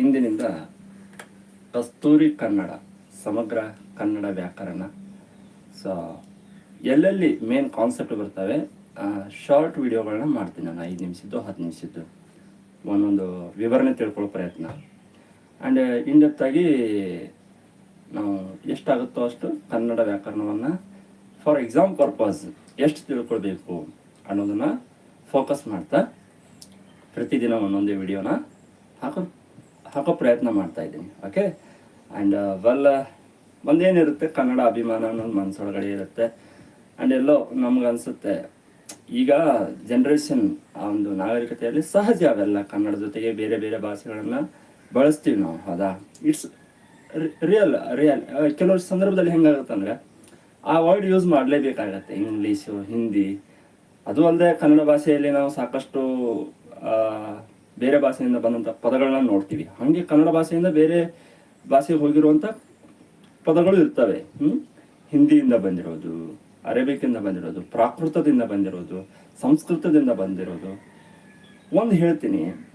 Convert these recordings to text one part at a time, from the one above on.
ಇಂದಿನಿಂದ ಕಸ್ತೂರಿ ಕನ್ನಡ, ಸಮಗ್ರ ಕನ್ನಡ ವ್ಯಾಕರಣ. ಸೊ ಎಲ್ಲೆಲ್ಲಿ ಮೇನ್ ಕಾನ್ಸೆಪ್ಟ್ ಬರ್ತವೆ ಶಾರ್ಟ್ ವಿಡಿಯೋಗಳನ್ನ ಮಾಡ್ತೀನಿ ನಾನು, ಐದು ನಿಮಿಷದ್ದು, ಹತ್ತು ನಿಮಿಷದ್ದು. ಒಂದೊಂದು ವಿವರಣೆ ತಿಳ್ಕೊಳ್ಳೋ ಪ್ರಯತ್ನ. ಆ್ಯಂಡ್ ಇಂಡೆಪ್ತಾಗಿ ನಾವು ಎಷ್ಟಾಗುತ್ತೋ ಅಷ್ಟು ಕನ್ನಡ ವ್ಯಾಕರಣವನ್ನು ಫಾರ್ ಎಕ್ಸಾಮ್ ಪರ್ಪಸ್ ಎಷ್ಟು ತಿಳ್ಕೊಳ್ಬೇಕು ಅನ್ನೋದನ್ನು ಫೋಕಸ್ ಮಾಡ್ತಾ ಪ್ರತಿದಿನ ಒಂದೊಂದೇ ವಿಡಿಯೋನ ಹಾಕೋ ಹಾಕೋ ಪ್ರಯತ್ನ ಮಾಡ್ತಾ ಇದ್ದೀನಿ ಓಕೆ ಆ್ಯಂಡ್ ವೆಲ್ ಒಂದೇನಿರುತ್ತೆ, ಕನ್ನಡ ಅಭಿಮಾನ ಅನ್ನೋದು ಮನಸ್ಸೊಳಗಡೆ ಇರುತ್ತೆ. ಆ್ಯಂಡ್ ಎಲ್ಲೋ ನಮಗನ್ಸುತ್ತೆ, ಈಗ ಜನ್ರೇಷನ್ ಆ ಒಂದು ನಾಗರಿಕತೆಯಲ್ಲಿ ಸಹಜ ಅವೆಲ್ಲ, ಕನ್ನಡ ಜೊತೆಗೆ ಬೇರೆ ಬೇರೆ ಭಾಷೆಗಳನ್ನು ಬಳಸ್ತೀವಿ ನಾವು, ಹೌದಾ? ಇಟ್ಸ್ ರಿಯಲ್ ರಿಯಲ್ ಕೆಲವು ಸಂದರ್ಭದಲ್ಲಿ ಹೆಂಗಾಗುತ್ತೆ ಅಂದರೆ, ಆ ವರ್ಡ್ ಯೂಸ್ ಮಾಡಲೇಬೇಕಾಗತ್ತೆ ಇಂಗ್ಲೀಷು ಹಿಂದಿ ಅದು ಅಲ್ಲದೆ ಕನ್ನಡ ಭಾಷೆಯಲ್ಲಿ ನಾವು ಸಾಕಷ್ಟು ಬೇರೆ ಭಾಷೆಯಿಂದ ಬಂದಂಥ ಪದಗಳನ್ನ ನೋಡ್ತೀವಿ. ಹಾಗೆ ಕನ್ನಡ ಭಾಷೆಯಿಂದ ಬೇರೆ ಭಾಷೆಗೆ ಹೋಗಿರುವಂಥ ಪದಗಳು ಇರ್ತವೆ. ಹ್ಮ್? ಹಿಂದಿಯಿಂದ ಬಂದಿರೋದು ಅರೇಬಿಕಿಂದ ಬಂದಿರೋದು, ಪ್ರಾಕೃತದಿಂದ ಬಂದಿರೋದು, ಸಂಸ್ಕೃತದಿಂದ ಬಂದಿರೋದು. ಒಂದು ಹೇಳ್ತೀನಿ.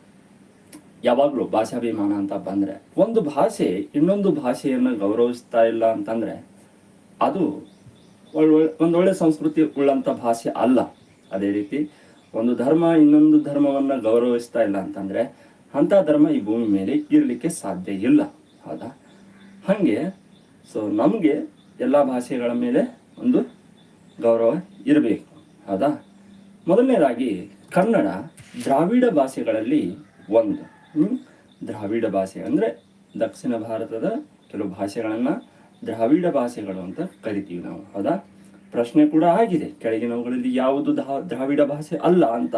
ಯಾವಾಗಲೂ ಭಾಷಾಭಿಮಾನ ಅಂತ ಬಂದರೆ, ಒಂದು ಭಾಷೆ ಇನ್ನೊಂದು ಭಾಷೆಯನ್ನು ಗೌರವಿಸ್ತಾ ಇಲ್ಲ ಅಂತಂದರೆ, ಅದು ಒಳ್ಳೆ ಒಂದೊಳ್ಳೆ ಸಂಸ್ಕೃತಿ ಉಳ್ಳಂಥ ಭಾಷೆ ಅಲ್ಲ. ಅದೇ ರೀತಿ ಒಂದು ಧರ್ಮ, ಇನ್ನೊಂದು ಧರ್ಮವನ್ನು ಗೌರವಿಸ್ತಾ ಇಲ್ಲ ಅಂತಂದರೆ ಅಂಥ ಧರ್ಮ ಈ ಭೂಮಿ ಮೇಲೆ ಇರಲಿಕ್ಕೆ ಸಾಧ್ಯ ಇಲ್ಲ. ಹೌದಾ? ಹಾಗೆ ಸೊ ನಮಗೆ ಎಲ್ಲ ಭಾಷೆಗಳ ಮೇಲೆ ಒಂದು ಗೌರವ ಇರಬೇಕು. ಹೌದಾ? ಮೊದಲನೇದಾಗಿ ಕನ್ನಡ ದ್ರಾವಿಡ ಭಾಷೆಗಳಲ್ಲಿ ಒಂದು. ದ್ರಾವಿಡ ಭಾಷೆ ಅಂದರೆ ದಕ್ಷಿಣ ಭಾರತದ ಕೆಲವು ಭಾಷೆಗಳನ್ನು ದ್ರಾವಿಡ ಭಾಷೆಗಳು ಅಂತ ಕರಿತೀವಿ ನಾವು. ಹೌದಾ? ಪ್ರಶ್ನೆ ಕೂಡ ಆಗಿದೆ. ಕೆಳಗಿನವುಗಳಲ್ಲಿ ಯಾವುದು ದ್ರಾವಿಡ ಭಾಷೆ ಅಲ್ಲ ಅಂತ.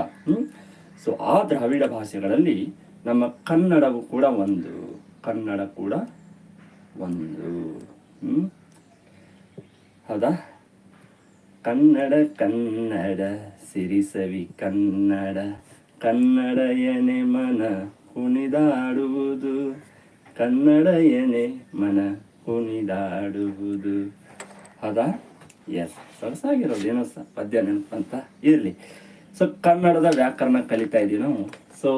ಸೊ ಆ ದ್ರಾವಿಡ ಭಾಷೆಗಳಲ್ಲಿ ನಮ್ಮ ಕನ್ನಡವು ಕೂಡ ಒಂದು. ಕನ್ನಡ ಕೂಡ ಒಂದು. ಹ್ಮ್? ಹೌದಾ? ಕನ್ನಡ ಕನ್ನಡ, ಸಿರಿಸವಿ ಕನ್ನಡ. ಕನ್ನಡ ಎನೆ ಮನ ಕುಣಿದಾಡುವುದು. ಕನ್ನಡ ಎನೆ ಮನ ಕುಣಿದಾಡುವುದು. ಹೌದಾ? ಎಸ್ ಸೊಗಸಾಗಿರೋದು ಏನೋ ಸ, ಪದ್ಯ ನೆನಪಂತ ಇರಲಿ. ಸೊ ಕನ್ನಡದ ವ್ಯಾಕರಣ ಕಲಿತಾ ಇದ್ದೀವಿ ನಾವು. ಸೊ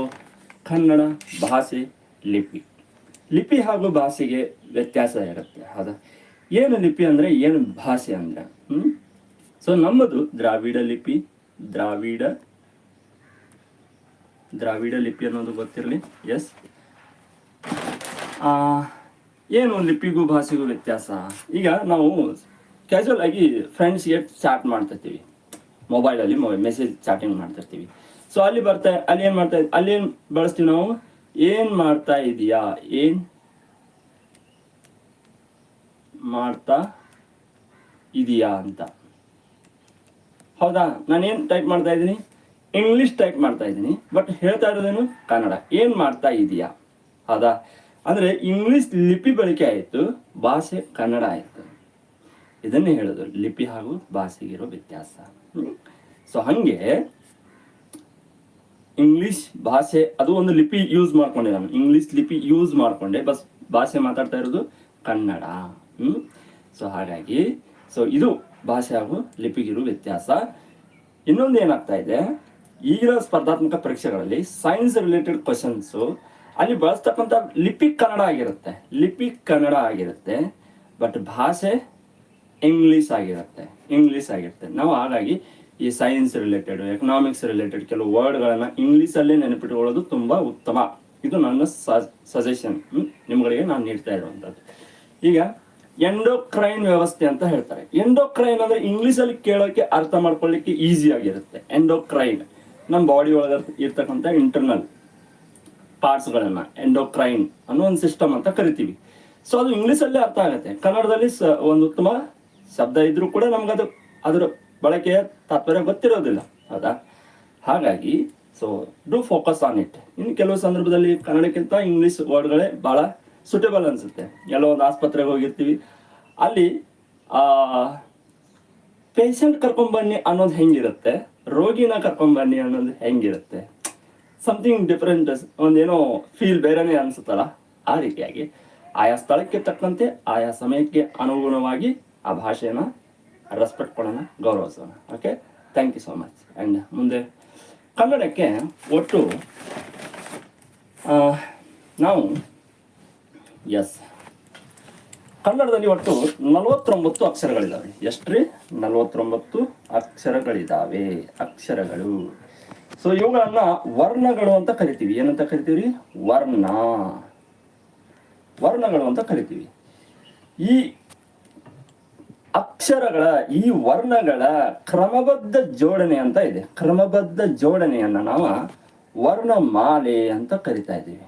ಕನ್ನಡ ಭಾಷೆ ಲಿಪಿ. ಲಿಪಿ ಹಾಗೂ ಭಾಷೆಗೆ ವ್ಯತ್ಯಾಸ ಇರುತ್ತೆ. ಹೌದಾ ಏನು ಲಿಪಿ ಅಂದರೆ ಏನು ಭಾಷೆ ಅಂದರೆ? ಸೊ ನಮ್ಮದು ದ್ರಾವಿಡ ಲಿಪಿ. ದ್ರಾವಿಡ ದ್ರಾವಿಡ ಲಿಪಿ ಅನ್ನೋದು ಗೊತ್ತಿರಲಿ? ಎಸ್ ಏನು ಲಿಪಿಗೂ ಭಾಷೆಗೂ ವ್ಯತ್ಯಾಸ? ಈಗ ನಾವು ಕ್ಯಾಶುವಲ್ ಆಗಿ ಫ್ರೆಂಡ್ಸ್ಗೆ ಚಾಟ್ ಮಾಡ್ತಿರ್ತೀವಿ. ಮೊಬೈಲಲ್ಲಿ ಮೆಸೇಜ್ ಚಾಟಿಂಗ್ ಮಾಡ್ತಿರ್ತೀವಿ. ಸೊ ಅಲ್ಲಿ ಬರ್ತಾ, ಅಲ್ಲಿ ಏನು ಮಾಡ್ತಾ, ಅಲ್ಲಿ ಏನು ಬಳಸ್ತೀವಿ ನಾವು? ಏನು ಮಾಡ್ತಾ ಇದೀಯಾ? ಏನು ಮಾಡ್ತಾ ಇದೀಯಾ ಅಂತ. ಹೌದಾ? ನಾನೇನು ಟೈಪ್ ಮಾಡ್ತಾ ಇದ್ದೀನಿ ಇಂಗ್ಲಿಷ್ ಟೈಪ್ ಮಾಡ್ತಾ ಇದ್ದೀನಿ ಬಟ್ ಹೇಳ್ತಾ ಇರೋದೇನು? ಕನ್ನಡ. ಏನು ಮಾಡ್ತಾ ಇದೀಯಾ? ಹೌದಾ? ಅಂದರೆ ಇಂಗ್ಲಿಷ್ ಲಿಪಿ ಬಳಕೆ ಆಯಿತು, ಭಾಷೆ ಕನ್ನಡ ಆಯಿತು. ಇದನ್ನೇ ಹೇಳೋದು, ಲಿಪಿ ಹಾಗೂ ಭಾಷೆಗಿರೋ ವ್ಯತ್ಯಾಸ. ಸೊ ಹಾಗೆ ಇಂಗ್ಲಿಷ್ ಭಾಷೆ, ಅದು ಒಂದು ಲಿಪಿ ಯೂಸ್ ಮಾಡ್ಕೊಂಡೆ ನಾನು. ಇಂಗ್ಲಿಷ್ ಲಿಪಿ ಯೂಸ್ ಮಾಡ್ಕೊಂಡೆ, ಬಸ್ ಭಾಷೆ ಮಾತಾಡ್ತಾ ಇರೋದು ಕನ್ನಡ. ಹ್ಮ್. ಸೊ ಹಾಗಾಗಿ ಸೊ ಇದು ಭಾಷೆ ಹಾಗೂ ಲಿಪಿಗಿರೋ ವ್ಯತ್ಯಾಸ. ಇನ್ನೊಂದು ಏನಾಗ್ತಾ ಇದೆ, ಈಗಿನ ಸ್ಪರ್ಧಾತ್ಮಕ ಪರೀಕ್ಷೆಗಳಲ್ಲಿ ಸೈನ್ಸ್ ರಿಲೇಟೆಡ್ ಕ್ವಶನ್ಸು ಅಲ್ಲಿ ಬಳಸ್ತಕ್ಕಂಥ ಲಿಪಿ ಕನ್ನಡ ಆಗಿರುತ್ತೆ. ಲಿಪಿ ಕನ್ನಡ ಆಗಿರುತ್ತೆ. ಬಟ್ ಭಾಷೆ ಇಂಗ್ಲೀಷ್ ಆಗಿರುತ್ತೆ ಇಂಗ್ಲೀಷ್ ಆಗಿರುತ್ತೆ ನಾವು ಹಾಗಾಗಿ ಈ ಸೈನ್ಸ್ ರಿಲೇಟೆಡ್ ಎಕನಾಮಿಕ್ಸ್ ರಿಲೇಟೆಡ್ ಕೆಲವು ವರ್ಡ್ಗಳನ್ನು ಇಂಗ್ಲೀಷಲ್ಲೇ ನೆನಪಿಟ್ಕೊಳ್ಳೋದು ತುಂಬ ಉತ್ತಮ. ಇದು ನನ್ನ ಸಜೆಷನ್ ನಿಮ್ಗಳಿಗೆ ನಾನು ನೀಡ್ತಾ ಇರುವಂಥದ್ದು ಈಗ ಎಂಡೋಕ್ರೈನ್ ವ್ಯವಸ್ಥೆ ಅಂತ ಹೇಳ್ತಾರೆ. ಎಂಡೋಕ್ರೈನ್ ಅಂದ್ರೆ ಇಂಗ್ಲೀಷಲ್ಲಿ ಕೇಳೋಕೆ ಅರ್ಥ ಮಾಡ್ಕೊಳ್ಳಿಕ್ಕೆ ಈಸಿ ಆಗಿರುತ್ತೆ. ಎಂಡೋಕ್ರೈನ್ ನಮ್ಮ ಬಾಡಿ ಒಳಗೆ ಇರ್ತಕ್ಕಂಥ ಇಂಟರ್ನಲ್ ಪಾರ್ಟ್ಸ್ಗಳನ್ನ ಎಂಡೋಕ್ರೈನ್ ಅನ್ನೋ ಒಂದು ಸಿಸ್ಟಮ್ ಅಂತ ಕರಿತೀವಿ. ಸೊ ಅದು ಇಂಗ್ಲೀಷಲ್ಲೇ ಅರ್ಥ ಆಗುತ್ತೆ. ಕನ್ನಡದಲ್ಲಿ ಒಂದು ಉತ್ತಮ ಶಬ್ದ ಇದ್ರೂ ಕೂಡ ನಮ್ಗದು ಅದರ ಬಳಕೆಯ ತಾತ್ಪರ್ಯ ಗೊತ್ತಿರೋದಿಲ್ಲ. ಹೌದಾ? ಹಾಗಾಗಿ so do focus on it ಇನ್ನು ಕೆಲವು ಸಂದರ್ಭದಲ್ಲಿ ಕನ್ನಡಕ್ಕಿಂತ ಇಂಗ್ಲೀಷ್ ವರ್ಡ್ಗಳೇ ಭಾಳ ಸುಟೇಬಲ್ ಅನ್ಸುತ್ತೆ. ಎಲ್ಲೋ ಒಂದು ಆಸ್ಪತ್ರೆಗೆ ಹೋಗಿರ್ತೀವಿ. ಅಲ್ಲಿ ಪೇಷಂಟ್ ಕರ್ಕೊಂಬನ್ನಿ ಅನ್ನೋದು ಹೆಂಗಿರುತ್ತೆ? ರೋಗಿನ ಕರ್ಕೊಂಬನ್ನಿ ಅನ್ನೋದು ಹೆಂಗಿರುತ್ತೆ? ಸಮಥಿಂಗ್ ಡಿಫ್ರೆಂಟ್ ಒಂದೇನೋ ಫೀಲ್ ಬೇರೆನೇ ಅನಿಸುತ್ತಲ್ಲ? ಆ ರೀತಿಯಾಗಿ, ಆಯಾ ಸ್ಥಳಕ್ಕೆ ತಕ್ಕಂತೆ, ಆಯಾ ಸಮಯಕ್ಕೆ ಅನುಗುಣವಾಗಿ ಆ ಭಾಷೆನ ರೆಸ್ಪೆಕ್ಟ್ ಕೊಡೋಣ ಗೌರವಿಸೋಣ. Okay thank you so much and ಮುಂದೆ ಕನ್ನಡಕ್ಕೆ ಒಟ್ಟು ನಾವು ಎಸ್ ಕನ್ನಡದಲ್ಲಿ ಒಟ್ಟು ನಲವತ್ತೊಂಬತ್ತು ಎಷ್ಟು ರೀ? ನಲವತ್ತೊಂಬತ್ತು ಅಕ್ಷರಗಳಿದಾವೆ. ಅಕ್ಷರಗಳು. ಸೊ ಇವುಗಳನ್ನ ವರ್ಣಗಳು ಅಂತ ಕರಿತೀವಿ. ಏನಂತ ಕರಿತೀವಿ ವರ್ಣ. ವರ್ಣಗಳು ಅಂತ ಕರಿತೀವಿ. ಈ ಅಕ್ಷರಗಳ ಈ ವರ್ಣಗಳ ಕ್ರಮಬದ್ಧ ಜೋಡಣೆ ಅಂತ ಇದೆ. ಕ್ರಮಬದ್ಧ ಜೋಡಣೆಯನ್ನ ನಾವು ವರ್ಣಮಾಲೆ ಅಂತ ಕರಿತಾ ಇದ್ದೀವಿ.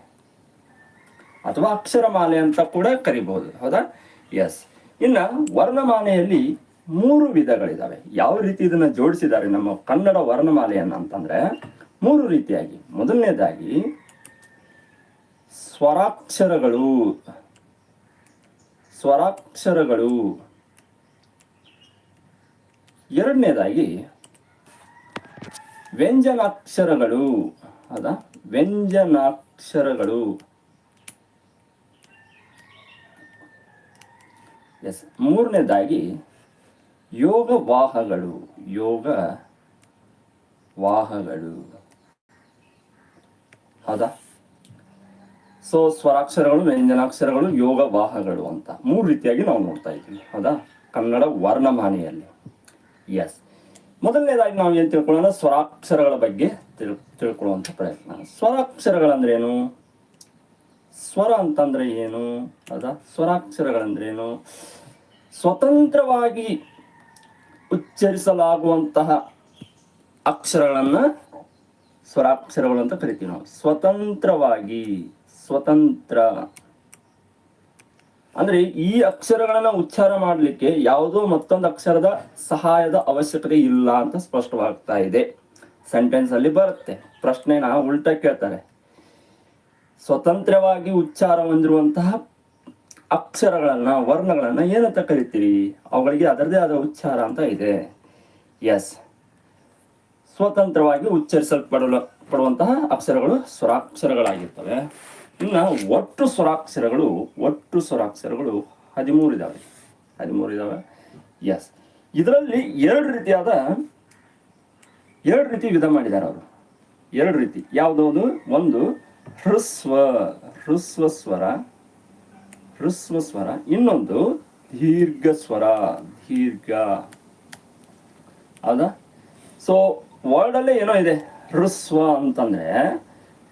ಅಥವಾ ಅಕ್ಷರಮಾಲೆ ಅಂತ ಕೂಡ ಕರಿಬಹುದು ಹೌದಾ? ಎಸ್ ಇನ್ನು ವರ್ಣಮಾಲೆಯಲ್ಲಿ ಮೂರು ವಿಧಗಳಿದ್ದಾವೆ ಯಾವ ರೀತಿ ಇದನ್ನ ಜೋಡಿಸಿದ್ದಾರೆ ನಮ್ಮ ಕನ್ನಡ ವರ್ಣಮಾಲೆಯನ್ನ ಅಂತಂದ್ರೆ, ಮೂರು ರೀತಿಯಾಗಿ. ಮೊದಲನೇದಾಗಿ, ಸ್ವರಾಕ್ಷರಗಳು. ಸ್ವರಾಕ್ಷರಗಳು. ಎರಡನೇದಾಗಿ ವ್ಯಂಜನಾಕ್ಷರಗಳು. ಅದ ವ್ಯಂಜನಾಕ್ಷರಗಳು. ಎಸ್ ಮೂರನೇದಾಗಿ ಯೋಗ ವಾಹಗಳು ಯೋಗ ವಾಹಗಳು ಹೌದಾ? ಸೊ ಸ್ವರಾಕ್ಷರಗಳು, ವ್ಯಂಜನಾಕ್ಷರಗಳು ಯೋಗ ವಾಹಗಳು ಅಂತ ಮೂರು ರೀತಿಯಾಗಿ ನಾವು ನೋಡ್ತಾ ಇದ್ದೀವಿ. ಹೌದಾ? ಕನ್ನಡ ವರ್ಣಮಾಲೆಯಲ್ಲಿ. ಎಸ್ ಮೊದಲನೇದಾಗಿ ನಾವು ಏನು ತಿಳ್ಕೊಳ್ಳೋಣ? ಸ್ವರಾಕ್ಷರಗಳ ಬಗ್ಗೆ ತಿಳ್ ತಿಳ್ಕೊಳ್ಳುವಂಥ ಪ್ರಯತ್ನ. ಸ್ವರಾಕ್ಷರಗಳಂದ್ರೇನು? ಸ್ವರ ಅಂತಂದ್ರೆ ಏನು? ಅದ ಸ್ವರಾಕ್ಷರಗಳಂದ್ರೇನು? ಸ್ವತಂತ್ರವಾಗಿ ಉಚ್ಚರಿಸಲಾಗುವಂತಹ ಅಕ್ಷರಗಳನ್ನು ಸ್ವರಾಕ್ಷರಗಳು ಅಂತ ಕರಿತೀವಿ ನಾವು. ಸ್ವತಂತ್ರವಾಗಿ, ಸ್ವತಂತ್ರ ಅಂದ್ರೆ ಈ ಅಕ್ಷರಗಳನ್ನ ಉಚ್ಚಾರ ಮಾಡಲಿಕ್ಕೆ ಯಾವುದೋ ಮತ್ತೊಂದು ಅಕ್ಷರದ ಸಹಾಯದ ಅವಶ್ಯಕತೆ ಇಲ್ಲ ಅಂತ ಸ್ಪಷ್ಟವಾಗ್ತಾ ಇದೆ. ಸೆಂಟೆನ್ಸ್ ಅಲ್ಲಿ ಬರುತ್ತೆ. ಪ್ರಶ್ನೆನ ಉಲ್ಟಾ ಕೇಳ್ತಾರೆ. ಸ್ವತಂತ್ರವಾಗಿ ಉಚ್ಚಾರ ಹೊಂದಿರುವಂತಹ ಅಕ್ಷರಗಳನ್ನ, ವರ್ಣಗಳನ್ನ ಏನಂತ ಕರಿತೀರಿ? ಅವುಗಳಿಗೆ ಅದರದೇ ಆದ ಉಚ್ಚಾರ ಅಂತ ಇದೆ. ಎಸ್ ಸ್ವತಂತ್ರವಾಗಿ ಉಚ್ಚರಿಸಲ್ಪಡಲು, ಪಡುವಂತಹ ಅಕ್ಷರಗಳು ಸ್ವರಾಕ್ಷರಗಳಾಗಿರ್ತವೆ. ಇನ್ನು ಒಟ್ಟು ಸ್ವರಾಕ್ಷರಗಳು ಒಟ್ಟು ಸ್ವರಾಕ್ಷರಗಳು ಹದಿಮೂರು ಇದಾವೆ. ಹದಿಮೂರು ಇದಾವೆ. ಎಸ್ ಇದರಲ್ಲಿ ಎರಡು ರೀತಿಯಾದ, ಎರಡು ರೀತಿ ವಿಧ ಮಾಡಿದ್ದಾರೆ ಅವರು. ಎರಡು ರೀತಿ. ಯಾವುದೌದು ಒಂದು ಹೃಸ್ವ ಹೃಸ್ವ ಸ್ವರ ಹೃಸ್ವ ಸ್ವರ. ಇನ್ನೊಂದು ದೀರ್ಘ ಸ್ವರ, ದೀರ್ಘ. ಹೌದಾ? ಸೊ ವರ್ಲ್ಡಲ್ಲೇ ಏನೋ ಇದೆ. ಹೃಸ್ವ ಅಂತಂದ್ರೆ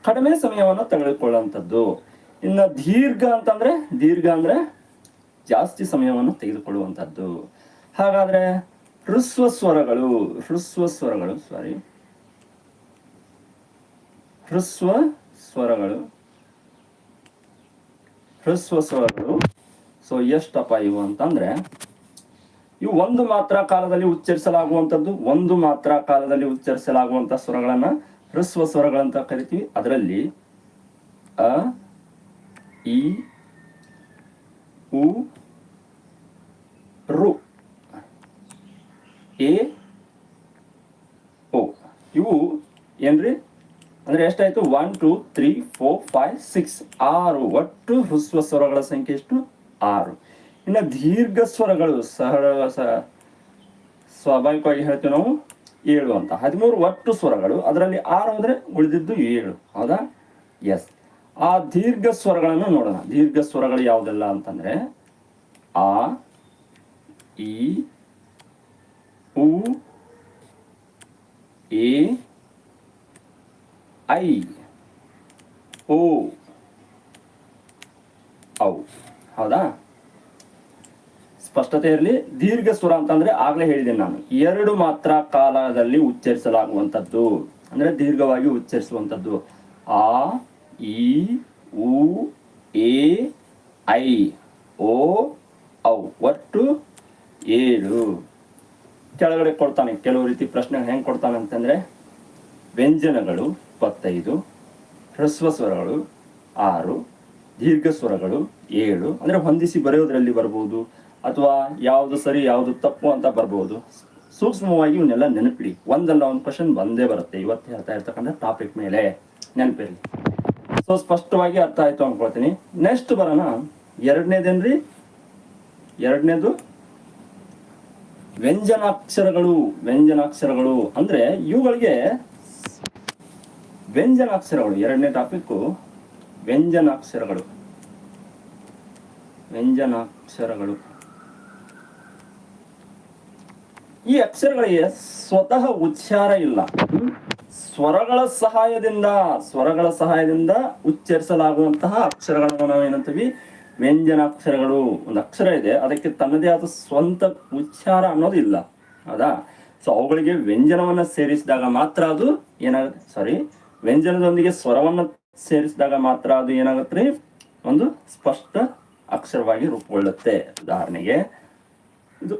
ಕಡಿಮೆ ಸಮಯವನ್ನು ತೆಗೆದುಕೊಳ್ಳುವಂಥದ್ದು. ಇನ್ನು ದೀರ್ಘ ಅಂತಂದ್ರೆ, ದೀರ್ಘ ಅಂದ್ರೆ ಜಾಸ್ತಿ ಸಮಯವನ್ನು ತೆಗೆದುಕೊಳ್ಳುವಂಥದ್ದು. ಹಾಗಾದ್ರೆ ಹೃಸ್ವ ಸ್ವರಗಳು ಹೃಸ್ವ ಸ್ವರಗಳು ಸಾರಿ ಹೃಸ್ವ ಸ್ವರಗಳು ಹೃಸ್ವ ಸ್ವರಗಳು. ಸೊ ಎಷ್ಟಪ್ಪ ಇವು ಅಂತಂದ್ರೆ, ಇವು ಒಂದು ಮಾತ್ರ ಕಾಲದಲ್ಲಿ ಉಚ್ಚರಿಸಲಾಗುವಂಥದ್ದು, ಒಂದು ಮಾತ್ರ ಕಾಲದಲ್ಲಿ ಉಚ್ಚರಿಸಲಾಗುವಂಥ ಸ್ವರಗಳನ್ನ ಹೃಸ್ವ ಸ್ವರಗಳಂತ ಕರಿತೀವಿ. ಅದರಲ್ಲಿ ಅ, ಇ, ಉ, ರು. ಎ ಓ ಇವು ಏನ್ರಿ? ಅಂದ್ರೆ ಎಷ್ಟಾಯ್ತು? One, two, three, four, five, six. ಆರು. ಒಟ್ಟು ಹೃಸ್ವ ಸ್ವರಗಳ ಸಂಖ್ಯೆ ಎಷ್ಟು? ಆರು. ಇನ್ನು ದೀರ್ಘ ಸ್ವರಗಳು ಸಹ ಸ್ವಾಭಾವಿಕವಾಗಿ ಹೇಳ್ತೀವಿ ನಾವು. ಏಳು ಅಂತ. ಹದಿಮೂರು ಒಟ್ಟು ಸ್ವರಗಳು. ಅದರಲ್ಲಿ ಆರು ಅಂದರೆ ಉಳಿದಿದ್ದು ಏಳು. ಹೌದಾ? ಎಸ್ ಆ ದೀರ್ಘ ಸ್ವರಗಳನ್ನು ನೋಡೋಣ. ದೀರ್ಘ ಸ್ವರಗಳು ಯಾವುದೆಲ್ಲ ಅಂತಂದ್ರೆ ಆ ಇ ಉ, ಎ, ಐ, ಓ, ಔ. ಹೌದಾ? ಸ್ಪಷ್ಟತೆ ಇರಲಿ. ದೀರ್ಘ ಸ್ವರ ಅಂತಂದ್ರೆ ಆಗ್ಲೇ ಹೇಳಿದ್ದೀನಿ ನಾನು. ಎರಡು ಮಾತ್ರ ಕಾಲದಲ್ಲಿ ಉಚ್ಚರಿಸಲಾಗುವಂಥದ್ದು. ಅಂದ್ರೆ ದೀರ್ಘವಾಗಿ ಉಚ್ಚರಿಸುವಂಥದ್ದು. ಆ ಇ ಉ, ಎ, ಐ, ಓ, ಔ. ಒಟ್ಟು ಏಳು. ಕೆಳಗಡೆ ಕೊಡ್ತಾನೆ. ಕೆಲವು ರೀತಿ ಪ್ರಶ್ನೆ ಹೆಂಗೆ ಕೊಡ್ತಾನೆ ಅಂತಂದ್ರೆ, ವ್ಯಂಜನಗಳು ಇಪ್ಪತ್ತೈದು, ಹ್ರಸ್ವ ಸ್ವರಗಳು ಆರು, ದೀರ್ಘ ಸ್ವರಗಳು ಏಳು. ಅಂದ್ರೆ ಹೊಂದಿಸಿ ಬರೆಯೋದ್ರಲ್ಲಿ ಬರ್ಬೋದು. ಅಥವಾ ಯಾವುದು ಸರಿ, ಯಾವುದು ತಪ್ಪು ಅಂತ ಬರ್ಬೋದು. ಸೂಕ್ಷ್ಮವಾಗಿ ಇವನ್ನೆಲ್ಲ ನೆನಪಿಡಿ. ಒಂದಲ್ಲ ಒಂದು ಕ್ವಶನ್ ಬಂದೇ ಬರುತ್ತೆ. ಇವತ್ತು ಹೇಳ್ತಾ ಇರ್ತಕ್ಕಂಥ ಟಾಪಿಕ್ ಮೇಲೆ ನೆನಪಿರಲಿ. ಸೊ ಸ್ಪಷ್ಟವಾಗಿ ಅರ್ಥ ಆಯ್ತು ಅನ್ಕೊಳ್ತೀನಿ. ನೆಕ್ಸ್ಟ್ ಬರೋಣ. ಎರಡನೇದೇನ್ರಿ? ಎರಡನೇದು ವ್ಯಂಜನಾಕ್ಷರಗಳು. ವ್ಯಂಜನಾಕ್ಷರಗಳು ಅಂದ್ರೆ ಇವುಗಳಿಗೆ ವ್ಯಂಜನಾಕ್ಷರಗಳು. ಎರಡನೇ ಟಾಪಿಕ್ಕು ವ್ಯಂಜನಾಕ್ಷರಗಳು. ವ್ಯಂಜನಾಕ್ಷರಗಳು. ಈ ಅಕ್ಷರಗಳಿಗೆ ಸ್ವತಃ ಉಚ್ಚಾರ ಇಲ್ಲ. ಸ್ವರಗಳ ಸಹಾಯದಿಂದ ಸ್ವರಗಳ ಸಹಾಯದಿಂದ ಉಚ್ಚರಿಸಲಾಗುವಂತಹ ಅಕ್ಷರಗಳನ್ನು ನಾವು ಏನಂತೀವಿ? ವ್ಯಂಜನ ಅಕ್ಷರಗಳು ಒಂದು ಅಕ್ಷರ ಇದೆ, ಅದಕ್ಕೆ ತನ್ನದೇ ಆದ ಸ್ವಂತ ಉಚ್ಚಾರ ಅನ್ನೋದು ಇಲ್ಲ. ಹೌದಾ ಸೊ ಅವುಗಳಿಗೆ ವ್ಯಂಜನವನ್ನ ಸೇರಿಸಿದಾಗ ಮಾತ್ರ ಅದು ಏನಾಗುತ್ತೆ? ಸಾರಿ ವ್ಯಂಜನದೊಂದಿಗೆ ಸ್ವರವನ್ನು ಸೇರಿಸಿದಾಗ ಮಾತ್ರ ಅದು ಏನಾಗುತ್ತೆ ಒಂದು ಸ್ಪಷ್ಟ ಅಕ್ಷರವಾಗಿ ರೂಪುಗೊಳ್ಳುತ್ತೆ. ಉದಾಹರಣೆಗೆ, ಇದು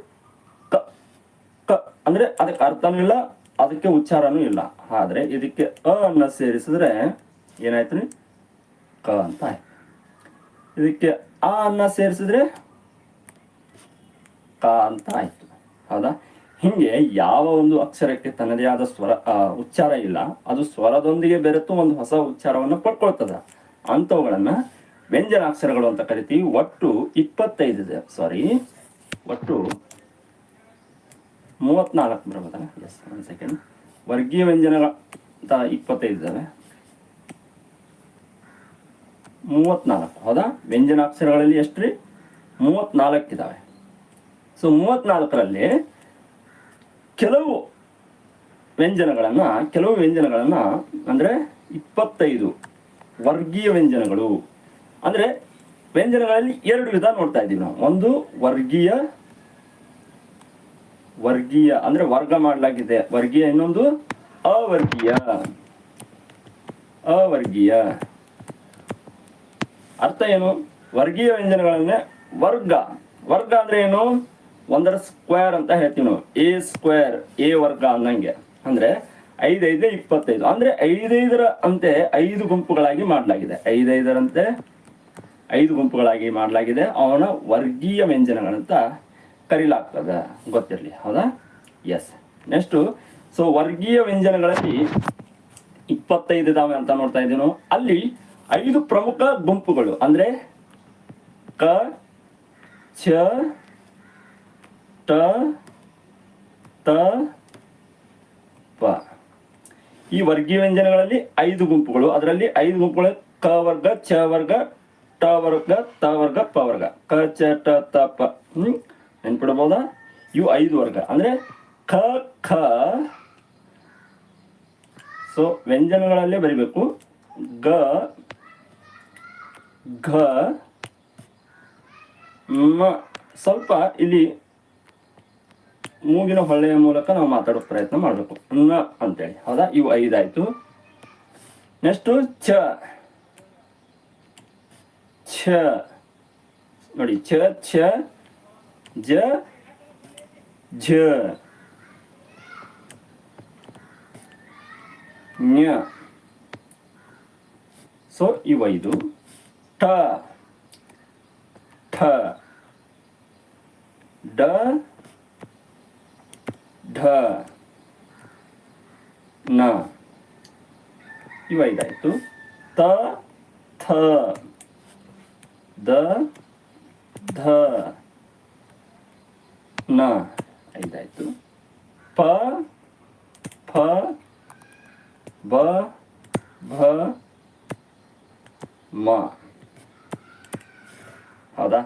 ಅಂದ್ರೆ ಅದಕ್ಕೆ ಅರ್ಥನೂ ಇಲ್ಲ, ಅದಕ್ಕೆ ಉಚ್ಚಾರನೂ ಇಲ್ಲ. ಆದ್ರೆ ಇದಕ್ಕೆ ಅ ಅನ್ನ ಸೇರಿಸಿದ್ರೆ ಏನಾಯ್ತು ಕ ಅಂತ ಆಯ್ತು. ಇದಕ್ಕೆ ಆ ಅನ್ನ ಸೇರಿಸಿದ್ರೆ ಕ ಅಂತ ಆಯ್ತು. ಹೌದಾ? ಹಿಂಗೆ ಯಾವ ಒಂದು ಅಕ್ಷರಕ್ಕೆ ತನ್ನದೇ ಆದ ಸ್ವರ ಉಚ್ಚಾರ ಇಲ್ಲ, ಅದು ಸ್ವರದೊಂದಿಗೆ ಬೆರೆತು ಒಂದು ಹೊಸ ಉಚ್ಚಾರವನ್ನು ಪಡ್ಕೊಳ್ತದ. ಅಂಥವುಗಳನ್ನ ವ್ಯಂಜನಾಕ್ಷರಗಳು ಅಂತ ಕರಿತೀವಿ. ಒಟ್ಟು ಇಪ್ಪತ್ತೈದು ಇದೆ. ಸಾರಿ ಒಟ್ಟು ಮೂವತ್ನಾಲ್ಕು ಬರ್ಬೋದಲ್ಲ? ಎಸ್ ಒಂದು ಸೆಕೆಂಡ್ ವರ್ಗೀಯ ವ್ಯಂಜನಗಳ ಅಂತ ಇಪ್ಪತ್ತೈದು ಇದ್ದಾವೆ ಮೂವತ್ನಾಲ್ಕು, ಹೌದಾ? ವ್ಯಂಜನಾಕ್ಷರಗಳಲ್ಲಿ ಎಷ್ಟು ರೀ? ಮೂವತ್ನಾಲ್ಕು ಇದ್ದಾವೆ ಸೊ ಮೂವತ್ನಾಲ್ಕರಲ್ಲಿ ಕೆಲವು ವ್ಯಂಜನಗಳನ್ನು ಕೆಲವು ವ್ಯಂಜನಗಳನ್ನು ಅಂದ್ರೆ ಇಪ್ಪತ್ತೈದು ವರ್ಗೀಯ ವ್ಯಂಜನಗಳು. ಅಂದ್ರೆ ವ್ಯಂಜನಗಳಲ್ಲಿ ಎರಡು ವಿಧ ನೋಡ್ತಾ ಇದ್ದೀವಿ ನಾವು. ಒಂದು ವರ್ಗೀಯ ವರ್ಗೀಯ, ಅಂದ್ರೆ ವರ್ಗ ಮಾಡಲಾಗಿದೆ. ವರ್ಗೀಯ ಇನ್ನೊಂದು ಅವರ್ಗೀಯ. ಅವರ್ಗೀಯ. ಅರ್ಥ ಏನು? ವರ್ಗೀಯ ವ್ಯಂಜನಗಳನ್ನೇ ವರ್ಗ. ವರ್ಗ ಅಂದ್ರೆ ಏನು? ಒಂದರ ಸ್ಕ್ವೇರ್ ಅಂತ ಹೇಳ್ತೀವಿ ನಾವು. ಎ ಸ್ಕ್ವೇರ್, ಎ ವರ್ಗ ಅನ್ನಂಗೆ. ಅಂದ್ರೆ ಐದೈದೇ ಇಪ್ಪತ್ತೈದು. ಅಂದ್ರೆ ಐದೈದರ ಅಂತೆ ಐದು ಗುಂಪುಗಳಾಗಿ ಮಾಡಲಾಗಿದೆ. ಐದೈದರಂತೆ ಐದು ಗುಂಪುಗಳಾಗಿ ಮಾಡಲಾಗಿದೆ. ಅವನ ವರ್ಗೀಯ ವ್ಯಂಜನಗಳಂತ ಕರೀಲಾಗ್ತದೆ? ಗೊತ್ತಿರಲಿ. ಹೌದಾ? ಎಸ್ ನೆಕ್ಸ್ಟು ಸೊ ವರ್ಗೀಯ ವ್ಯಂಜನಗಳಲ್ಲಿ ಇಪ್ಪತ್ತೈದು ಇದಾವೆ ಅಂತ ನೋಡ್ತಾ ಇದ್ದೀವಿ ನಾವು ಅಲ್ಲಿ ಐದು ಪ್ರಮುಖ ಗುಂಪುಗಳು. ಅಂದ್ರೆ ಕ, ಚ, ಟ, ತ, ಪ. ಈ ವರ್ಗೀಯ ವ್ಯಂಜನಗಳಲ್ಲಿ ಐದು ಗುಂಪುಗಳು. ಅದರಲ್ಲಿ ಐದು ಗುಂಪುಗಳು ಕ ವರ್ಗ, ಚ ವರ್ಗ, ಟ ವರ್ಗ, ತ ವರ್ಗ, ಪ ವರ್ಗ. ಕ, ಚ, ಟ, ತ, ಪ. ಹ್ಮ್? ನೆನ್ಪಿಡಬಹುದಾ ಇವು ಐದು ವರ್ಗ. ಅಂದ್ರೆ ಖ ಖ ಸೊ ವ್ಯಂಜನಗಳಲ್ಲೇ ಬರಿಬೇಕು. ಗ, ಘ, ಮ. ಸ್ವಲ್ಪ ಇಲ್ಲಿ ಮೂಗಿನ ಹೊಳ್ಳೆಯ ಮೂಲಕ ನಾವು ಮಾತಾಡೋ ಪ್ರಯತ್ನ ಮಾಡಬೇಕು. ನ ಅಂತೇಳಿ. ಹೌದಾ? ಇವು ಐದಾಯ್ತು ನೆಕ್ಸ್ಟು ಛ ಛ. ನೋಡಿ, ಛ ಛ. ಜ, ಝ. ಞ. ಸೊ ಇವೈದು ಠ. ಠ. ಡ ಢ. ನ ಇವೈದಾಯಿತು ತ. ಥ. ದ. ಧ. ನ. ಐದಾಯಿತು. ಪ ಫ ಬ ಭ ಮ. ಹೌದಾ?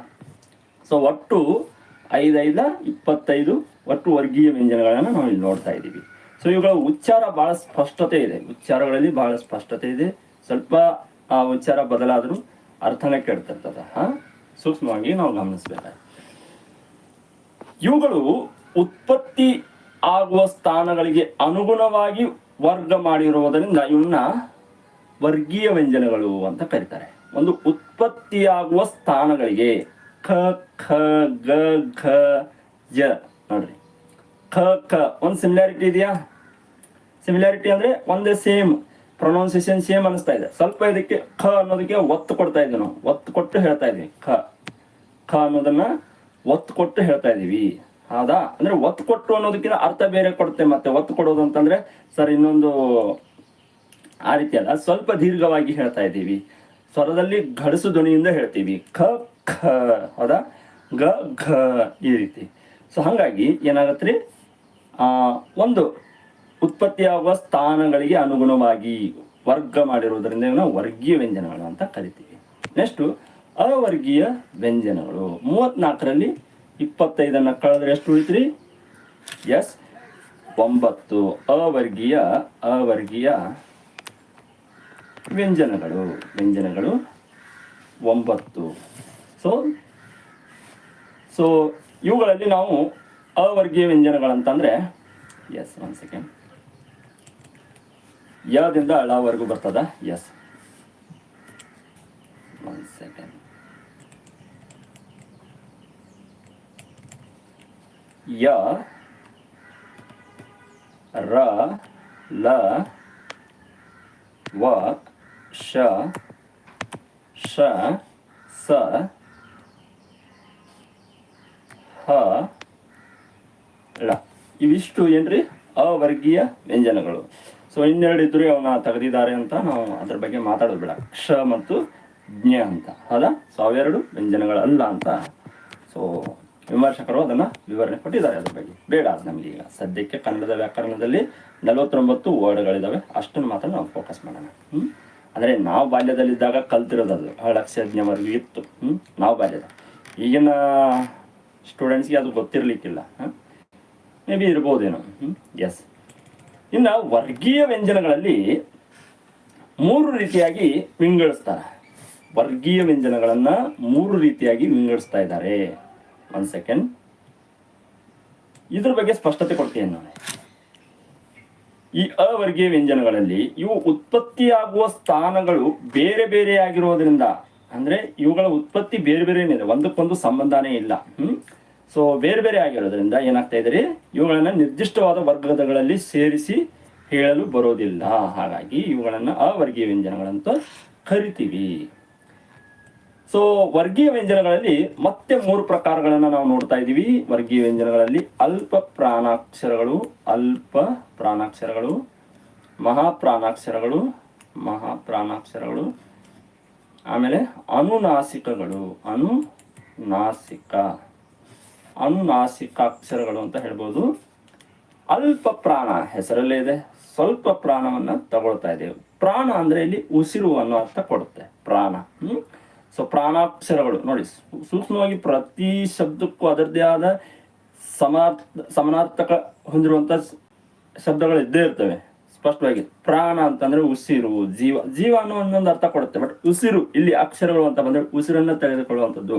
ಸೊ ಒಟ್ಟು ಐದೈದ ಇಪ್ಪತ್ತೈದು ಒಟ್ಟು ವರ್ಗೀಯ ವ್ಯಂಜನಗಳನ್ನು ನಾವು ಇಲ್ಲಿ ನೋಡ್ತಾ ಇದ್ದೀವಿ. ಸೊ ಇವುಗಳ ಉಚ್ಚಾರ ಬಹಳ ಸ್ಪಷ್ಟತೆ ಇದೆ. ಉಚ್ಚಾರಗಳಲ್ಲಿ ಬಹಳ ಸ್ಪಷ್ಟತೆ ಇದೆ. ಸ್ವಲ್ಪ ಆ ಉಚ್ಚಾರ ಬದಲಾದರೂ ಅರ್ಥನೇ ಕೆಡ್ತಿರ್ತದ ಹಾ? ಸೂಕ್ಷ್ಮವಾಗಿ ನಾವು ಗಮನಿಸಬೇಕಾಗುತ್ತೆ ಇವುಗಳು ಉತ್ಪತ್ತಿ ಆಗುವ ಸ್ಥಾನಗಳಿಗೆ ಅನುಗುಣವಾಗಿ ವರ್ಗ ಮಾಡಿರುವುದರಿಂದ ಇವನ್ನ ವರ್ಗೀಯ ವ್ಯಂಜನಗಳು ಅಂತ ಕರೀತಾರೆ. ಒಂದು ಉತ್ಪತ್ತಿಯಾಗುವ ಸ್ಥಾನಗಳಿಗೆ ಖ ಖ, ಗ, ಘ ಜ ನೋಡ್ರಿ. ಖ ಖ ಒಂದು ಸಿಮಿಲಾರಿಟಿ ಇದೆಯಾ? ಸಿಮಿಲಾರಿಟಿ ಅಂದ್ರೆ ಒಂದೇ ಸೇಮ್ ಪ್ರೊನೌನ್ಸಿಯೇಷನ್ ಸೇಮ್ ಅನಿಸ್ತಾ ಇದೆ. ಸ್ವಲ್ಪ ಇದಕ್ಕೆ ಖ ಅನ್ನೋದಕ್ಕೆ ಒತ್ತು ಕೊಡ್ತಾ ಇದ್ದೀವಿ ನಾವು. ಒತ್ತು ಕೊಟ್ಟು ಹೇಳ್ತಾ ಇದ್ವಿ. ಖ ಖ ಅನ್ನೋದನ್ನ ಒತ್ತು ಕೊಟ್ಟು ಹೇಳ್ತಾ ಇದೀವಿ. ಹೌದಾ? ಅಂದ್ರೆ ಒತ್ತು ಕೊಟ್ಟು ಅನ್ನೋದಕ್ಕಿಂತ ಅರ್ಥ ಬೇರೆ ಕೊಡುತ್ತೆ ಮತ್ತೆ ಒತ್ತು ಕೊಡೋದು ಅಂತಂದ್ರೆ ಸರ್ ಇನ್ನೊಂದು ಆ ರೀತಿ ಅಲ್ಲ, ಸ್ವಲ್ಪ ದೀರ್ಘವಾಗಿ ಹೇಳ್ತಾ ಇದ್ದೀವಿ ಸ್ವರದಲ್ಲಿ ಘಡಸು ಧ್ವನಿಯಿಂದ ಹೇಳ್ತೀವಿ. ಖ ಖ, ಹೌದಾ? ಗ ಘ ಈ ರೀತಿ. ಸೊ ಹಾಗಾಗಿ ಏನಾಗತ್ತೆ ರೀ? ಒಂದು ಉತ್ಪತ್ತಿಯಾಗುವ ಸ್ಥಾನಗಳಿಗೆ ಅನುಗುಣವಾಗಿ ವರ್ಗ ಮಾಡಿರುವುದರಿಂದ ನಾವು ವರ್ಗೀಯ ವ್ಯಂಜನಗಳು ಅಂತ ಕರಿತೀವಿ. ನೆಕ್ಸ್ಟ್ ಅವರ್ಗೀಯ ವ್ಯಂಜನಗಳು. ಮೂವತ್ನಾಲ್ಕರಲ್ಲಿ ಇಪ್ಪತ್ತೈದನ್ನು ಕಳೆದ್ರೆ ಎಷ್ಟು ಉಳಿತ್ರಿ? ಎಸ್, ಒಂಬತ್ತು. ಅವರ್ಗೀಯ ಅವರ್ಗೀಯ ವ್ಯಂಜನಗಳು. ವ್ಯಂಜನಗಳು ಒಂಬತ್ತು. ಸೊ ಸೊ ಇವುಗಳಲ್ಲಿ ನಾವು ಅವರ್ಗೀಯ ವ್ಯಂಜನಗಳಂತಂದ್ರೆ, ಎಸ್ ಒನ್ ಸೆಕೆಂಡ್ ಯಾವ್ದಿಂದ ಅಳವರೆಗೂ ಬರ್ತದ? ಎಸ್ ಒನ್ ಸೆಕೆಂಡ್ ಯ, ರ, ಲ, ವ, ಶ ಶ, ಸ, ಹ, ಳ. ಇವಿಷ್ಟು ಏನ್ರಿ? ಅವರ್ಗೀಯ ವ್ಯಂಜನಗಳು. ಸೊ ಇನ್ನೆರಡು ಇದ್ರು ಅವನ್ನ ತೆಗೆದಿದ್ದಾರೆ ಅಂತ ನಾವು ಅದ್ರ ಬಗ್ಗೆ ಮಾತಾಡೋದು ಬೇಡ. ಕ್ಷ ಮತ್ತು ಜ್ಞ ಅಂತ. ಹೌದಾ? ಸೊ ಅವೆರಡು ವ್ಯಂಜನಗಳಲ್ಲ ಅಂತ. ಸೊ ವಿಮರ್ಶಕರು ಅದನ್ನು ವಿವರಣೆ ಕೊಟ್ಟಿದ್ದಾರೆ ಅದ್ರ ಬಗ್ಗೆ. ಬೇಡ ಅದು ನಮ್ಗೆ ಈಗ. ಸದ್ಯಕ್ಕೆ ಕನ್ನಡದ ವ್ಯಾಕರಣದಲ್ಲಿ ನಲವತ್ತೊಂಬತ್ತು ವರ್ಡ್ಗಳಿದಾವೆ. ಅಷ್ಟನ್ನು ಮಾತ್ರ ನಾವು ಫೋಕಸ್ ಮಾಡೋಣ. ಹ್ಮ್? ಅಂದ್ರೆ ನಾವು ಬಾಲ್ಯದಲ್ಲಿದ್ದಾಗ ಕಲ್ತಿರೋದು ಅದು. ಹಳಕ್ಷಜ್ಞವರೆಗೂ ಇತ್ತು. ನಾವು ಬಾಲ್ಯದ. ಈಗಿನ ಸ್ಟೂಡೆಂಟ್ಸ್ಗೆ ಅದು ಗೊತ್ತಿರ್ಲಿಕ್ಕಿಲ್ಲ. ಮೇ ಬಿ ಇರ್ಬೋದೇನೋ. ಎಸ್ ಇನ್ನು ವರ್ಗೀಯ ವ್ಯಂಜನಗಳಲ್ಲಿ ಮೂರು ರೀತಿಯಾಗಿ ವಿಂಗಡಿಸ್ತಾರೆ. ವರ್ಗೀಯ ವ್ಯಂಜನಗಳನ್ನು ಮೂರು ರೀತಿಯಾಗಿ ವಿಂಗಡಿಸ್ತಾ ಇದ್ದಾರೆ. ಒನ್ ಸೆಕೆಂಡ್ ಇದ್ರ ಬಗ್ಗೆ ಸ್ಪಷ್ಟತೆ ಕೊಡ್ತೀನಿ ನಾನು. ಈ ಅವರ್ಗೀಯ ವ್ಯಂಜನಗಳಲ್ಲಿ ಇವು ಉತ್ಪತ್ತಿಯಾಗುವ ಸ್ಥಾನಗಳು ಬೇರೆ ಬೇರೆ ಆಗಿರೋದ್ರಿಂದ ಅಂದ್ರೆ ಇವುಗಳ ಉತ್ಪತ್ತಿ ಬೇರೆ ಬೇರೆ ಇದೆ ಒಂದಕ್ಕೊಂದು ಸಂಬಂಧನೇ ಇಲ್ಲ. ಹ್ಮ್? ಸೊ ಬೇರೆ ಬೇರೆ ಆಗಿರೋದ್ರಿಂದ ಏನಾಗ್ತಾ ಇದ್ರಿ ಇವುಗಳನ್ನ ನಿರ್ದಿಷ್ಟವಾದ ವರ್ಗಗಳಲ್ಲಿ ಸೇರಿಸಿ ಹೇಳಲು ಬರೋದಿಲ್ಲ. ಹಾಗಾಗಿ ಇವುಗಳನ್ನ ಅವರ್ಗೀಯ ವ್ಯಂಜನಗಳಂತ ಕರಿತೀವಿ. ಸೊ ವರ್ಗೀಯ ವ್ಯಂಜನಗಳಲ್ಲಿ ಮತ್ತೆ ಮೂರು ಪ್ರಕಾರಗಳನ್ನು ನಾವು ನೋಡ್ತಾ ಇದ್ದೀವಿ. ವರ್ಗೀಯ ವ್ಯಂಜನಗಳಲ್ಲಿ ಅಲ್ಪ ಪ್ರಾಣಾಕ್ಷರಗಳು ಅಲ್ಪ ಪ್ರಾಣಾಕ್ಷರಗಳು, ಮಹಾಪ್ರಾಣಾಕ್ಷರಗಳು ಮಹಾಪ್ರಾಣಾಕ್ಷರಗಳು, ಆಮೇಲೆ ಅನುನಾಸಿಕಗಳು, ಅನುನಾಸಿಕ, ಅನುನಾಸಿಕಾಕ್ಷರಗಳು ಅಂತ ಹೇಳ್ಬೋದು. ಅಲ್ಪ ಪ್ರಾಣ ಹೆಸರಲ್ಲೇ ಇದೆ. ಸ್ವಲ್ಪ ಪ್ರಾಣವನ್ನು ತಗೊಳ್ತಾ ಇದ್ದೇವೆ. ಪ್ರಾಣ ಅಂದ್ರೆ ಇಲ್ಲಿ ಉಸಿರು ಅನ್ನೋ ಅರ್ಥ ಕೊಡುತ್ತೆ. ಪ್ರಾಣ, ಹ್ಮ್? ಸೊ ಪ್ರಾಣಾಕ್ಷರಗಳು ನೋಡಿ ಸೂಕ್ಷ್ಮವಾಗಿ ಪ್ರತಿ ಶಬ್ದಕ್ಕೂ ಅದರದೇ ಆದ ಸಮಾರ್ಥ ಸಮಾನಾರ್ಥಕ ಹೊಂದಿರುವಂಥ ಶಬ್ದಗಳು ಇದ್ದೇ ಇರ್ತವೆ. ಸ್ಪಷ್ಟವಾಗಿ ಪ್ರಾಣ ಅಂತಂದ್ರೆ ಉಸಿರು, ಜೀವ. ಜೀವ ಅನ್ನೋ ಒಂದೊಂದು ಅರ್ಥ ಕೊಡುತ್ತೆ. ಬಟ್ ಉಸಿರು, ಇಲ್ಲಿ ಅಕ್ಷರಗಳು ಅಂತ ಬಂದ್ರೆ ಉಸಿರನ್ನ ತೆಗೆದುಕೊಳ್ಳುವಂಥದ್ದು.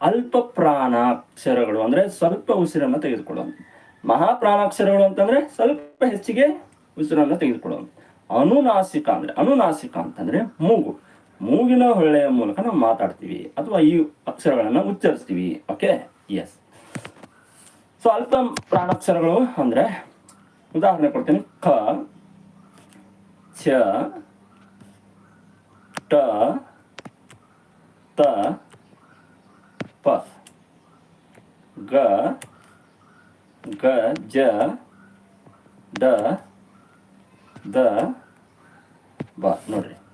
ಅಲ್ಪ ಪ್ರಾಣಾಕ್ಷರಗಳು ಅಂದ್ರೆ ಸ್ವಲ್ಪ ಉಸಿರನ್ನ ತೆಗೆದುಕೊಳ್ಳುವಂಥ ಮಹಾಪ್ರಾಣಾಕ್ಷರಗಳು ಅಂತಂದ್ರೆ ಸ್ವಲ್ಪ ಹೆಚ್ಚಿಗೆ ಉಸಿರನ್ನ ತೆಗೆದುಕೊಳ್ಳುವಂಥ ಅನುನಾಸಿಕ ಅಂದ್ರೆ ಅನುನಾಸಿಕ ಅಂತಂದ್ರೆ ಮೂಗು. ಮೂಗಿನ ಹೊಳ್ಳೆಯ ಮೂಲಕ ನಾವು ಮಾತಾಡ್ತೀವಿ. ಅಥವಾ ಈ ಅಕ್ಷರಗಳನ್ನ ಉಚ್ಚರಿಸ್ತೀವಿ. ಓಕೆ ಎಸ್ ಸೊ ಅಲ್ಪ ಪ್ರಾಣಾಕ್ಷರಗಳು ಅಂದ್ರೆ, ಉದಾಹರಣೆ ಕೊಡ್ತೀನಿ. ಕ, ಛ, ಟ, ತ, ಪ. ಗ ಗ, ಜ, ಡ, ದ, ಬ. ನೋಡ್ರಿ.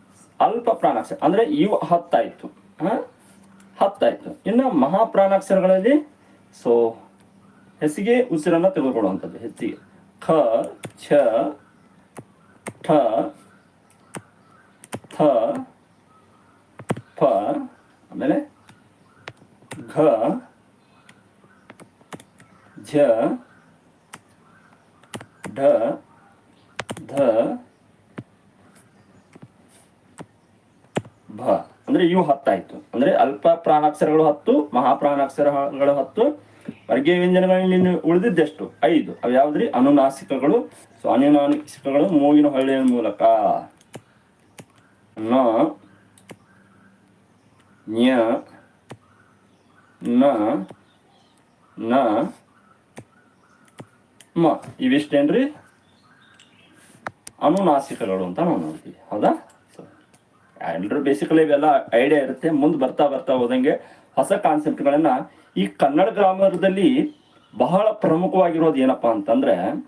ಅಲ್ಪ ಪ್ರಾಣಾಕ್ಷರ ಅಂದ್ರೆ ಇವು ಹತ್ತಾಯ್ತು, ಹ? ಹತ್ತಾಯ್ತು. ಇನ್ನು ಮಹಾಪ್ರಾಣಾಕ್ಷರಗಳಲ್ಲಿ ಸೊ, ಹೆಸಿಗೆ, ಉಸಿರನ್ನ ತೆಗೆದುಕೊಳ್ಳುವಂಥದ್ದು ಹೆಚ್ಚಿಗೆ ಖ, ಛ, ಠ, ಥ, ಪ, ಆಮೇಲೆ ಘ, ಝ, ಢ, ಧ ಭ ಅಂದ್ರೆ ಇವು ಹತ್ತಾಯ್ತು. ಅಂದ್ರೆ ಅಲ್ಪ ಪ್ರಾಣಾಕ್ಷರಗಳು ಹತ್ತು, ಮಹಾಪ್ರಾಣಾಕ್ಷರಗಳು ಹತ್ತು, ವರ್ಗೀಯ ವ್ಯಂಜನಗಳಲ್ಲಿ ಉಳಿದಿದ್ದೆಷ್ಟು? ಐದು. ಅವು ಯಾವ್ದ್ರಿ? ಅನುನಾಸಿಕಗಳು ಸೊ ಅನುನಾಸಿಕಗಳು ಮೂಗಿನ ಹೊಳ್ಳೆಯ ಮೂಲಕ. ನ, ನ್ಯ, ನ ನ, ಮ. ಇವಿಷ್ಟೇನ್ರಿ? ಅನುನಾಸಿಕಗಳು ಅಂತ ನಾವು ನೋಡ್ತೀವಿ. ಹೌದಾ? ಎಲ್ಲರೂ ಬೇಸಿಕಲಿ ಇವೆಲ್ಲ ಐಡಿಯಾ ಇರುತ್ತೆ. ಮುಂದೆ ಬರ್ತಾ ಬರ್ತಾ ಹೋದಂಗೆ ಹೊಸ ಕಾನ್ಸೆಪ್ಟ್ಗಳನ್ನ ಈ ಕನ್ನಡ ಗ್ರಾಮರ್ದಲ್ಲಿ ಬಹಳ ಪ್ರಮುಖವಾಗಿರೋದು ಏನಪ್ಪಾ ಅಂತಂದ್ರೆ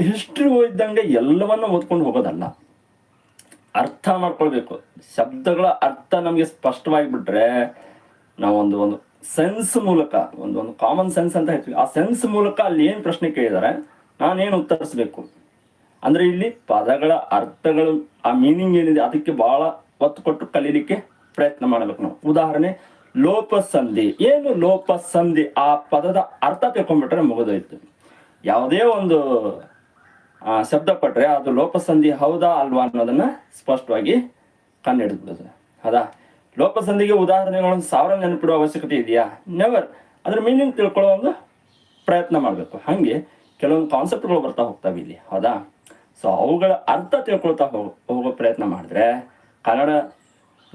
ಹಿಸ್ಟ್ರಿ ಓದಿದಂಗೆ ಎಲ್ಲವನ್ನ ಓದ್ಕೊಂಡು ಹೋಗೋದಲ್ಲ. ಅರ್ಥ ಮಾಡ್ಕೊಳ್ಬೇಕು. ಶಬ್ದಗಳ ಅರ್ಥ ನಮಗೆ ಸ್ಪಷ್ಟವಾಗಿ ಬಿಟ್ರೆ ನಾವೊಂದು ಒಂದು ಸೆನ್ಸ್ ಮೂಲಕ, ಒಂದು ಒಂದು ಕಾಮನ್ ಸೆನ್ಸ್ ಅಂತ ಹೇಳ್ತೀವಿ. ಆ ಸೆನ್ಸ್ ಮೂಲಕ ಅಲ್ಲಿ ಏನು ಪ್ರಶ್ನೆ ಕೇಳಿದಾರೆ, ನಾನೇನು ಉತ್ತರಿಸ್ಬೇಕು? ಅಂದ್ರೆ ಇಲ್ಲಿ ಪದಗಳ ಅರ್ಥಗಳು ಆ ಮೀನಿಂಗ್ ಏನಿದೆ ಅದಕ್ಕೆ ಬಹಳ ಒತ್ತು ಕೊಟ್ಟು ಕಲೀಲಿಕ್ಕೆ ಪ್ರಯತ್ನ ಮಾಡಬೇಕು ನಾವು. ಉದಾಹರಣೆ ಲೋಪ ಸಂಧಿ ಏನು ಲೋಪ ಸಂಧಿ ಆ ಪದದ ಅರ್ಥ ತಿಳ್ಕೊಂಡ್ಬಿಟ್ರೆ ಮುಗಿದೋಯ್ತು. ಯಾವುದೇ ಒಂದು ಆ, ಶಬ್ದ ಪಟ್ರೆ ಅದು ಲೋಪಸಂಧಿ ಹೌದಾ ಅಲ್ವಾ ಅನ್ನೋದನ್ನ ಸ್ಪಷ್ಟವಾಗಿ ಕಂಡುಹಿಡಿದ್ಬಿಡುತ್ತೆ. ಹೌದಾ? ಲೋಪಸಂಧಿಗೆ ಉದಾಹರಣೆಗಳನ್ನು ಸಾವಿರ ನೆನಪಿಡುವ ಅವಶ್ಯಕತೆ ಇದೆಯಾ? ನೆವರ್ ಅದ್ರ ಮೀನಿಂಗ್ ತಿಳ್ಕೊಳ್ಳೋ ಒಂದು ಪ್ರಯತ್ನ ಮಾಡಬೇಕು. ಹಾಗೆ ಕೆಲವೊಂದು ಕಾನ್ಸೆಪ್ಟ್ಗಳು ಬರ್ತಾ ಹೋಗ್ತಾವೆ ಇಲ್ಲಿ. ಹೌದಾ? ಸೊ ಅವುಗಳ ಅರ್ಥ ತಿಳ್ಕೊಳ್ತಾ ಹೋಗೋ ಹೋಗೋ ಪ್ರಯತ್ನ ಮಾಡಿದ್ರೆ, ಕನ್ನಡ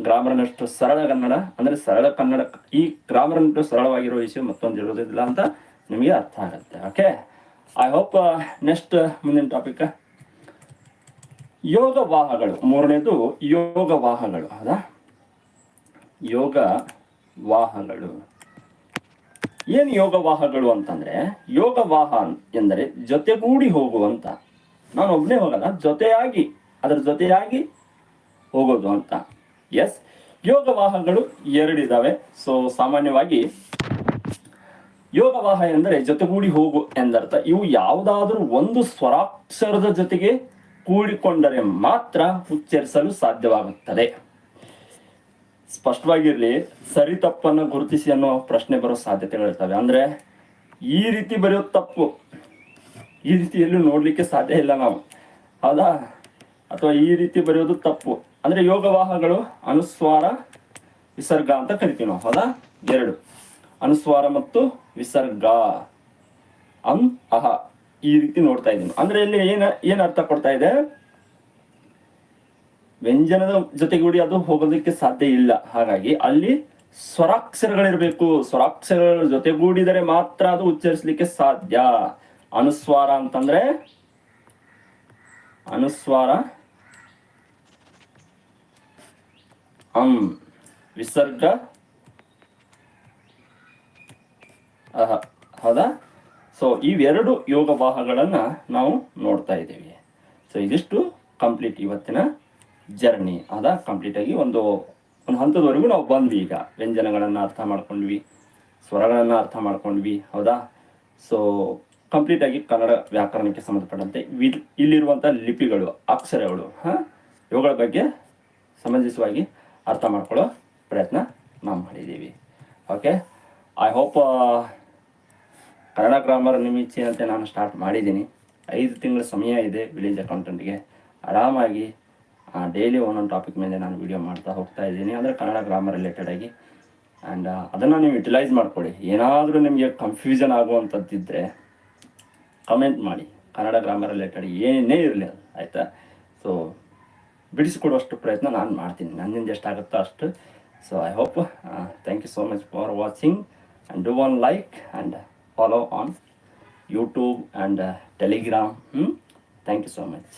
ಗ್ರಾಮರ್ನಷ್ಟು ಸರಳ ಕನ್ನಡ, ಅಂದ್ರೆ ಸರಳ ಕನ್ನಡ, ಈ ಗ್ರಾಮರ್ನಷ್ಟು ಸರಳವಾಗಿರೋ ವಿಷಯ ಮತ್ತೊಂದು ಇರೋದಿಲ್ಲ ಅಂತ ನಿಮಗೆ ಅರ್ಥ ಆಗುತ್ತೆ ಓಕೆ ಐ ಹೋಪ್ ನೆಕ್ಸ್ಟ್ ಮುಂದಿನ ಟಾಪಿಕ್ ಯೋಗ ವಾಹಗಳು. ಮೂರನೇದು, ಯೋಗ ವಾಹಗಳು, ಹೌದಾ? ಯೋಗ ವಾಹಗಳು. ಏನು ಯೋಗ ವಾಹಗಳು ಅಂತಂದ್ರೆ, ಯೋಗ ವಾಹ ಎಂದರೆ ಜೊತೆಗೂಡಿ ಹೋಗುವಂತ ನಾನು ಒಬ್ಬನೇ ಹೋಗಲ್ಲ ಜೊತೆಯಾಗಿ, ಅದರ ಜೊತೆಯಾಗಿ ಹೋಗೋದು ಅಂತ. ಎಸ್ ಯೋಗ ವಾಹಗಳು ಎರಡಿದಾವೆ. ಸೊ ಸಾಮಾನ್ಯವಾಗಿ ಯೋಗವಾಹ ಎಂದರೆ ಜೊತೆಗೂಡಿ ಹೋಗು ಎಂದರ್ಥ. ಇವು ಯಾವುದಾದ್ರೂ ಒಂದು ಸ್ವರಾಕ್ಷರದ ಜೊತೆಗೆ ಕೂಡಿಕೊಂಡರೆ ಮಾತ್ರ ಉಚ್ಚರಿಸಲು ಸಾಧ್ಯವಾಗುತ್ತದೆ. ಸ್ಪಷ್ಟವಾಗಿರ್ಲಿ, ಸರಿ ತಪ್ಪನ್ನು ಗುರುತಿಸಿ ಅನ್ನೋ ಪ್ರಶ್ನೆ ಬರೋ ಸಾಧ್ಯತೆಗಳಿರ್ತವೆ. ಅಂದ್ರೆ ಈ ರೀತಿ ಬರೆಯೋ ತಪ್ಪು ಈ ರೀತಿಯಲ್ಲೂ ನೋಡಲಿಕ್ಕೆ ಸಾಧ್ಯ ಇಲ್ಲ ನಾವು. ಹೌದಾ? ಅಥವಾ ಈ ರೀತಿ ಬರೆಯೋದು ತಪ್ಪು. ಅಂದ್ರೆ ಯೋಗವಾಹಗಳು ಅನುಸ್ವಾರ, ವಿಸರ್ಗ ಅಂತ ಕರಿತೀವಿ ನಾವು. ಹೌದಾ? ಎರಡು. ಅನುಸ್ವಾರ ಮತ್ತು ವಿಸರ್ಗ. ಅಂ, ಅಹ. ಈ ರೀತಿ ನೋಡ್ತಾ ಇದ್ದೀನಿ. ಅಂದ್ರೆ ಇಲ್ಲಿ ಏನ, ಏನ್ ಅರ್ಥ ಕೊಡ್ತಾ ಇದೆ? ವ್ಯಂಜನದ ಜೊತೆಗೂಡಿ ಅದು ಹೋಗೋದಕ್ಕೆ ಸಾಧ್ಯ ಇಲ್ಲ. ಹಾಗಾಗಿ ಅಲ್ಲಿ ಸ್ವರಾಕ್ಷರಗಳಿರ್ಬೇಕು. ಸ್ವರಾಕ್ಷರಗಳ ಜೊತೆಗೂಡಿದರೆ ಮಾತ್ರ ಅದು ಉಚ್ಚರಿಸಲಿಕ್ಕೆ ಸಾಧ್ಯ. ಅನುಸ್ವಾರ ಅಂತಂದ್ರೆ ಅನುಸ್ವಾರ ಅಂ ವಿಸರ್ಗ ಹೌದಾ. ಸೊ ಇವೆರಡು ಯೋಗ ವಾಹಗಳನ್ನ ನಾವು ನೋಡ್ತಾ ಇದ್ದೀವಿ. ಸೊ ಇದಿಷ್ಟು ಕಂಪ್ಲೀಟ್ ಇವತ್ತಿನ ಜರ್ನಿ ಅದ ಕಂಪ್ಲೀಟ್ ಆಗಿ ಒಂದು ಒಂದು ಹಂತದವರೆಗೂ ನಾವು ಬಂದ್ವಿ ಈಗ. ವ್ಯಂಜನಗಳನ್ನ ಅರ್ಥ ಮಾಡ್ಕೊಂಡ್ವಿ, ಸ್ವರಗಳನ್ನ ಅರ್ಥ ಮಾಡ್ಕೊಂಡ್ವಿ, ಹೌದಾ? ಸೊ ಕಂಪ್ಲೀಟ್ ಆಗಿ ಕನ್ನಡ ವ್ಯಾಕರಣಕ್ಕೆ ಸಂಬಂಧಪಟ್ಟಂತೆ ಇಲ್ಲಿರುವಂಥ ಲಿಪಿಗಳು, ಅಕ್ಷರಗಳು, ಹಾಂ? ಇವುಗಳ ಬಗ್ಗೆ ಸಮಂಜಸವಾಗಿ ಅರ್ಥ ಮಾಡ್ಕೊಳ್ಳೋ ಪ್ರಯತ್ನ ನಾವು ಮಾಡಿದ್ದೀವಿ. Okay I hope Kannada grammar ನಿಮಿಚ್ಚೆ ಅಂತ ನಾನು ಸ್ಟಾರ್ಟ್ ಮಾಡಿದ್ದೀನಿ. ಐದು ತಿಂಗಳ ಸಮಯ ಇದೆ ವಿಲೇಜ್ ಅಕೌಂಟೆಂಟ್ಗೆ ಆರಾಮಾಗಿ ಡೈಲಿ ಒಂದೊಂದು ಟಾಪಿಕ್ ಮೇಲೆ ನಾನು ವಿಡಿಯೋ ಮಾಡ್ತಾ ಹೋಗ್ತಾ ಇದ್ದೀನಿ. ಅಂದರೆ ಕನ್ನಡ ಗ್ರಾಮರ್ ರಿಲೇಟೆಡ್ ಆಗಿ. ಆ್ಯಂಡ್ ಅದನ್ನು ನೀವು ಯುಟಿಲೈಸ್ ಮಾಡ್ಕೊಳ್ಳಿ. ಏನಾದರೂ ನಿಮಗೆ ಕನ್ಫ್ಯೂಷನ್ ಆಗುವಂಥದ್ದಿದ್ದರೆ ಕಮೆಂಟ್ ಮಾಡಿ. ಕನ್ನಡ ಗ್ರಾಮರ್ ರಿಲೇಟೆಡ್ ಏನೇ ಇರಲಿ ಅದು ಆಯಿತಾ? ಸೊ ಬಿಡಿಸಿಕೊಡುವಷ್ಟು ಪ್ರಯತ್ನ ನಾನು ಮಾಡ್ತೀನಿ. ನನ್ನಿಂದ ಎಷ್ಟಾಗುತ್ತೋ ಅಷ್ಟು. So I hope thank you so much for watching and do one like and follow on YouTube and Telegram thank you so much